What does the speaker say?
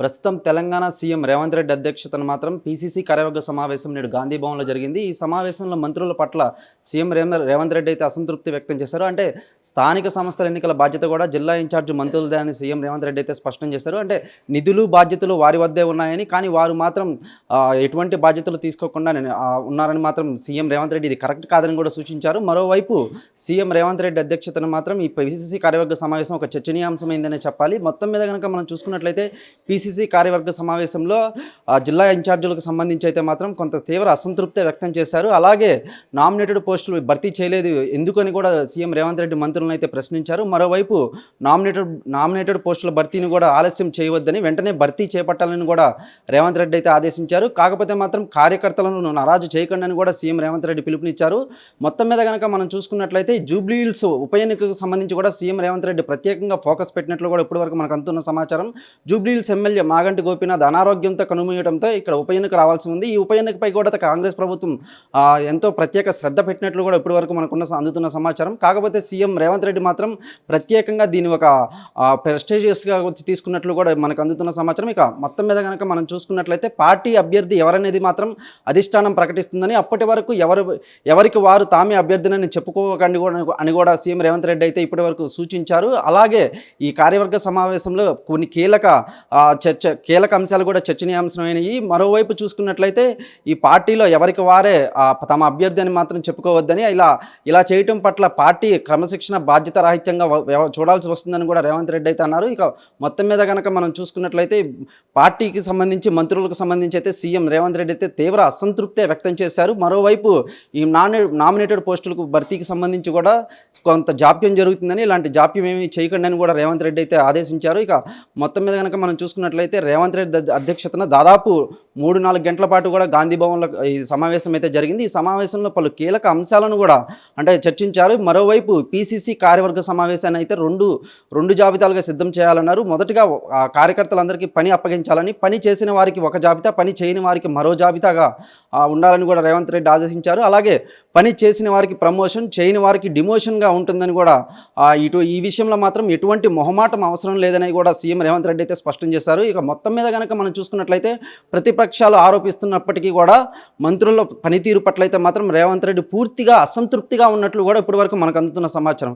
ప్రస్తుతం తెలంగాణ సీఎం రేవంత్ రెడ్డి అధ్యక్షతన మాత్రం పీసీసీ కార్యవర్గ సమావేశం నేడు గాంధీ భవన్లో జరిగింది. ఈ సమావేశంలో మంత్రుల పట్ల సీఎం రేవంత్ రెడ్డి అయితే అసంతృప్తి వ్యక్తం చేశారు. అంటే స్థానిక సంస్థల ఎన్నికల బాధ్యత కూడా జిల్లా ఇన్ఛార్జ్ మంత్రులదే అని సీఎం రేవంత్ రెడ్డి అయితే స్పష్టం చేశారు. అంటే నిధులు బాధ్యతలు వారి వద్దే ఉన్నాయని కానీ వారు మాత్రం ఎటువంటి బాధ్యతలు తీసుకోకుండా నేను, ఉన్నారని మాత్రం సీఎం రేవంత్ రెడ్డి ఇది కరెక్ట్ కాదని కూడా సూచించారు. మరోవైపు సీఎం రేవంత్ రెడ్డి అధ్యక్షతన మాత్రం ఈ పీసీసీ కార్యవర్గ సమావేశం ఒక చర్చనీయాంశమైందనే చెప్పాలి. మొత్తం మీద కనుక మనం చూసుకున్నట్లయితే పీసీ పీసీసీ కార్యవర్గ సమావేశంలో జిల్లా ఇన్ఛార్జీలకు సంబంధించి అయితే మాత్రం కొంత తీవ్ర అసంతృప్తి వ్యక్తం చేశారు. అలాగే నామినేటెడ్ పోస్టులు భర్తీ చేయలేదు ఎందుకని కూడా సీఎం రేవంత్ రెడ్డి మంత్రులను అయితే ప్రశ్నించారు. మరోవైపు నామినేటెడ్ నామినేటెడ్ పోస్టుల భర్తీని కూడా ఆలస్యం చేయవద్దని వెంటనే భర్తీ చేపట్టాలని కూడా రేవంత్ రెడ్డి అయితే ఆదేశించారు. కాకపోతే మాత్రం కార్యకర్తలను నారాజు చేయకండి అని కూడా సీఎం రేవంత్ రెడ్డి పిలుపునిచ్చారు. మొత్తం మీద కనుక మనం చూసుకున్నట్లయితే జూబ్లీ హిల్స్ ఉప ఎన్నికకు సంబంధించి కూడా సీఎం రేవంత్ రెడ్డి ప్రత్యేకంగా ఫోకస్ పెట్టినట్లు కూడా ఇప్పటివరకు మనకు అందుతున్న సమాచారం. జూబ్లీ హిల్స్ ఎమ్మెల్యే మాగంటి గోపీనాథ్ అనారోగ్యంతో కనుమూయడంతో ఇక్కడ ఉప ఎన్నిక రావాల్సి ఉంది. ఈ ఉప ఎన్నికపై కూడా కాంగ్రెస్ ప్రభుత్వం ఎంతో ప్రత్యేక శ్రద్ధ పెట్టినట్లు కూడా ఇప్పటివరకు మనకున్న అందుతున్న సమాచారం. కాకపోతే సీఎం రేవంత్ రెడ్డి మాత్రం ప్రత్యేకంగా దీని ఒక ప్రెస్టేజియస్గా వచ్చి తీసుకున్నట్లు కూడా మనకు అందుతున్న సమాచారం. ఇక మొత్తం మీద కనుక మనం చూసుకున్నట్లయితే పార్టీ అభ్యర్థి ఎవరనేది మాత్రం అధిష్టానం ప్రకటిస్తుందని అప్పటి వరకు ఎవరు ఎవరికి వారు తామే అభ్యర్థినని చెప్పుకోకండి కూడా అని కూడా సీఎం రేవంత్ రెడ్డి అయితే ఇప్పటి వరకు సూచించారు. అలాగే ఈ కార్యవర్గ సమావేశంలో కొన్ని కీలక చర్చ కీలక అంశాలు కూడా చర్చనీయాంశమైనవి. మరోవైపు చూసుకున్నట్లయితే ఈ పార్టీలో ఎవరికి వారే ఆ, తమ అభ్యర్థి అని మాత్రం చెప్పుకోవద్దని ఇలా ఇలా చేయటం పట్ల పార్టీ క్రమశిక్షణ బాధ్యత రాహిత్యంగా చూడాల్సి వస్తుందని కూడా రేవంత్ రెడ్డి అయితే అన్నారు. ఇక మొత్తం మీద కనుక మనం చూసుకున్నట్లయితే పార్టీకి సంబంధించి మంత్రులకు సంబంధించి అయితే సీఎం రేవంత్ రెడ్డి అయితే తీవ్ర అసంతృప్తి వ్యక్తం చేశారు. మరోవైపు ఈ నామినే నామినేటెడ్ పోస్టులకు భర్తీకి సంబంధించి కూడా కొంత జాప్యం జరుగుతుందని ఇలాంటి జాప్యం ఏమీ చేయకండి అని కూడా రేవంత్ రెడ్డి అయితే ఆదేశించారు. ఇక మొత్తం మీద కనుక మనం చూసుకున్నట్లయితే రేవంత్ రెడ్డి అధ్యక్షతన దాదాపు మూడు నాలుగు గంటల పాటు కూడా గాంధీ భవన్లో ఈ సమావేశం అయితే జరిగింది. ఈ సమావేశంలో పలు కీలక అంశాలను కూడా అంటే చర్చించారు. మరోవైపు పీసీసీ కార్యవర్గ సమావేశాన్ని అయితే రెండు రెండు జాబితాలుగా సిద్ధం చేయాలన్నారు. మొదటిగా కార్యకర్తలందరికీ పని అప్పగించాలని పని చేసిన వారికి ఒక జాబితా పని చేయని వారికి మరో జాబితాగా ఉండాలని కూడా రేవంత్ రెడ్డి ఆదేశించారు. అలాగే పని చేసిన వారికి ప్రమోషన్ చేయని వారికి డిమోషన్గా ఉంటుందని కూడా ఇటు ఈ విషయంలో మాత్రం ఎటువంటి మొహమాటం అవసరం లేదని కూడా సీఎం రేవంత్ రెడ్డి అయితే స్పష్టం చేశారు. ఇక మొత్తం మీద కనుక మనం చూసుకున్నట్లయితే ప్రతిపక్షాలు ఆరోపిస్తున్నప్పటికీ కూడా మంత్రుల పనితీరు పట్లయితే మాత్రం రేవంత్ రెడ్డి పూర్తిగా అసంతృప్తిగా ఉన్నట్లు కూడా ఇప్పటివరకు మనకు అందుతున్న సమాచారం.